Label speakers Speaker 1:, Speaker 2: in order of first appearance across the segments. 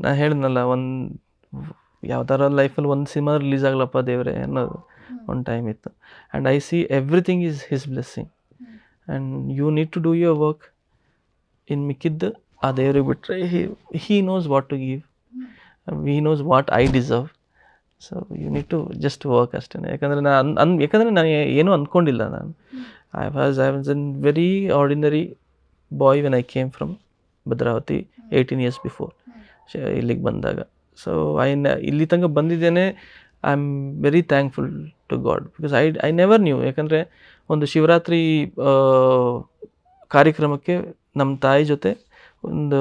Speaker 1: ನಾನು ಹೇಳಿದ್ನಲ್ಲ ಒಂದು ಯಾವ್ದಾರ ಲೈಫಲ್ಲಿ ಒಂದು ಸಿನಿಮಾ ರಿಲೀಸ್ ಆಗಲಪ್ಪ ದೇವ್ರೆ ಅನ್ನೋದು ಒಂದು ಟೈಮ್ ಇತ್ತು. And I see everything is his blessing and you need to do your work in ಮಿಕ್ಕಿದ್ದು ಆ ದೇವ್ರಿಗೆ ಬಿಟ್ಟರೆ he he knows what to give we knows what I deserve so you need to just work ಅಷ್ಟೇ ಯಾಕಂದರೆ ನಾನು ಅನ್ ಯಾಕಂದರೆ ನಾನು ಏನೂ ಅಂದ್ಕೊಂಡಿಲ್ಲ ನಾನು. I was I was an very ordinary boy when I came from Bhadravati eighteen years before ಇಲ್ಲಿಗೆ ಬಂದಾಗ. ಸೊ ಐ ಇಲ್ಲಿ ತನಕ ಬಂದಿದ್ದೇನೆ I am very thankful to God because I I never knew ಯಾಕಂದರೆ ಒಂದು ಶಿವರಾತ್ರಿ ಕಾರ್ಯಕ್ರಮಕ್ಕೆ ನಮ್ಮ ತಾಯಿ ಜೊತೆ ಒಂದು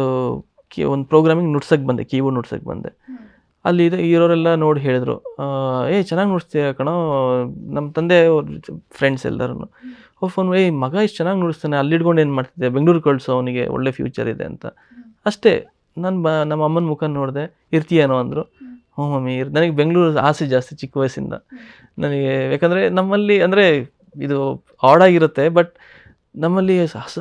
Speaker 1: ಕಿ ಒಂದು ಪ್ರೋಗ್ರಾಮಿಂಗ್ ನುಡ್ಸಕ್ಕೆ ಬಂದೆ ಕೀಬೋರ್ಡ್ ನುಡ್ಸಕ್ಕೆ ಬಂದೆ. ಅಲ್ಲಿ ಇದು ಇರೋರೆಲ್ಲ ನೋಡಿ ಹೇಳಿದ್ರು ಏ ಚೆನ್ನಾಗಿ ನುಡಿಸ್ತೀಯ ಕಣೋ ನಮ್ಮ ತಂದೆ ಅವ್ರ ಫ್ರೆಂಡ್ಸ್ ಎಲ್ಲರೂ ಓ ಫೋನ್ ಏಯ್ ಮಗ ಇಷ್ಟು ಚೆನ್ನಾಗಿ ನುಡಿಸ್ತಾನೆ ಅಲ್ಲಿ ಇಟ್ಕೊಂಡು ಏನು ಮಾಡ್ತಿದ್ದೆ ಬೆಂಗಳೂರು ಕಳಿಸೋ ಅವನಿಗೆ ಒಳ್ಳೆ ಫ್ಯೂಚರ್ ಇದೆ ಅಂತ. ಅಷ್ಟೇ. ನಾನು ಬ, ನಮ್ಮ ಅಮ್ಮನ ಮುಖ ನೋಡಿದೆ ಇರ್ತೀಯೇನೋ ಅಂದರು. ಹ್ಞೂ ಮಮ್ಮಿ, ಇರ್, ನನಗೆ ಬೆಂಗಳೂರು ಆಸೆ ಜಾಸ್ತಿ ಚಿಕ್ಕ ವಯಸ್ಸಿಂದ. ನನಗೆ, ಯಾಕಂದರೆ ನಮ್ಮಲ್ಲಿ, ಅಂದರೆ ಇದು ಆಡಾಗಿರುತ್ತೆ, ಬಟ್ ನಮ್ಮಲ್ಲಿ ಹಸ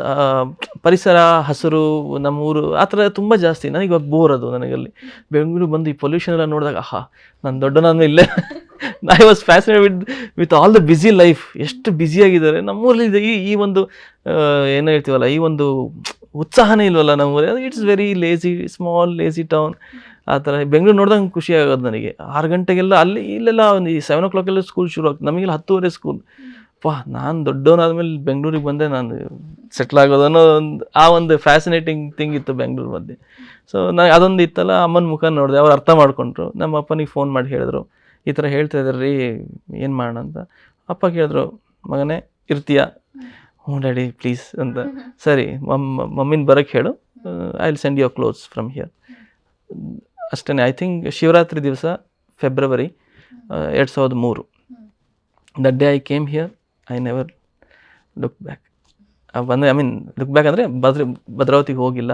Speaker 1: ಪರಿಸರ, ಹಸಿರು, ನಮ್ಮ ಊರು, ಆ ಥರ ತುಂಬ ಜಾಸ್ತಿ. ನನಗೆ ಇವಾಗ ಬೋರ್ ಅದು ನನಗಲ್ಲಿ. ಬೆಂಗಳೂರು ಬಂದು ಈ ಪೊಲ್ಯೂಷನ್ ಎಲ್ಲ ನೋಡಿದಾಗ, ಆಹಾ, ನಾನು ದೊಡ್ಡ ನಾನು ಇಲ್ಲೇ. I was fascinate with with all the busy life ಎಷ್ಟು ಬ್ಯುಸಿಯಾಗಿದ್ದಾರೆ ನಮ್ಮೂರಲ್ಲಿ ಈ ಈ ಒಂದು ಏನು ಹೇಳ್ತೀವಲ್ಲ, ಈ ಒಂದು ಉತ್ಸಾಹನೇ ಇಲ್ವಲ್ಲ ನಮ್ಮೂರಲ್ಲಿ it's very lazy small lazy town ಆ ಥರ. ಬೆಂಗಳೂರು ನೋಡ್ದಂಗೆ ಖುಷಿ ಆಗೋದು ನನಗೆ. ಆರು ಗಂಟೆಗೆಲ್ಲ ಅಲ್ಲಿ ಇಲ್ಲೆಲ್ಲ ಒಂದು ಈ ಸೆವೆನ್ ಓ ಕ್ಲಾಕೆಲ್ಲ ಸ್ಕೂಲ್ ಶುರು ಆಗ್ತದೆ. ನಮಗೆಲ್ಲ ಹತ್ತುವರೆ ಸ್ಕೂಲ್ ವಾ ನಾನು ದೊಡ್ಡವನಾದ್ಮೇಲೆ ಬೆಂಗಳೂರಿಗೆ ಬಂದೆ, ನಾನು ಸೆಟ್ಲ್ ಆಗೋದು ಅನ್ನೋ ಒಂದು, ಆ ಒಂದು ಫ್ಯಾಸಿನೇಟಿಂಗ್ ಥಿಂಗ್ ಇತ್ತು ಬೆಂಗಳೂರು ಮಧ್ಯೆ. ಸೊ ನಾನು ಅದೊಂದು ಇತ್ತಲ್ಲ, ಅಮ್ಮನ ಮುಖ ನೋಡಿದೆ, ಅವ್ರು ಅರ್ಥ ಮಾಡ್ಕೊಂಡ್ರು. ನಮ್ಮ ಅಪ್ಪನಿಗೆ ಫೋನ್ ಮಾಡಿ ಹೇಳಿದ್ರು. ಈ ಥರ ಹೇಳ್ತಾ ಇದ್ದಾರೆ ರೀ ಏನು ಮಾಡೋಣ ಅಂತ. ಅಪ್ಪ ಕೇಳಿದ್ರು, ಮಗನೇ, ಇರ್ತೀಯಾ? ಹ್ಞೂ ಡ್ಯಾಡಿ ಪ್ಲೀಸ್ ಅಂತ ಸರಿ ಮಮ್ಮ ಮಮ್ಮಿನ ಬರೋಕ್ಕೆ ಹೇಳು. I will send your clothes from here ಅಷ್ಟೇ ಐ ಥಿಂಕ್ ಶಿವರಾತ್ರಿ ದಿವಸ ಫೆಬ್ರವರಿ ಎರಡು ಸಾವಿರದ ಮೂರು. That day I came here I never look back ಬಂದರೆ ಐ ಮೀನ್ ಲುಕ್ ಬ್ಯಾಕ್ ಅಂದರೆ ಭದ್ರ ಭದ್ರಾವತಿಗೆ ಹೋಗಿಲ್ಲ.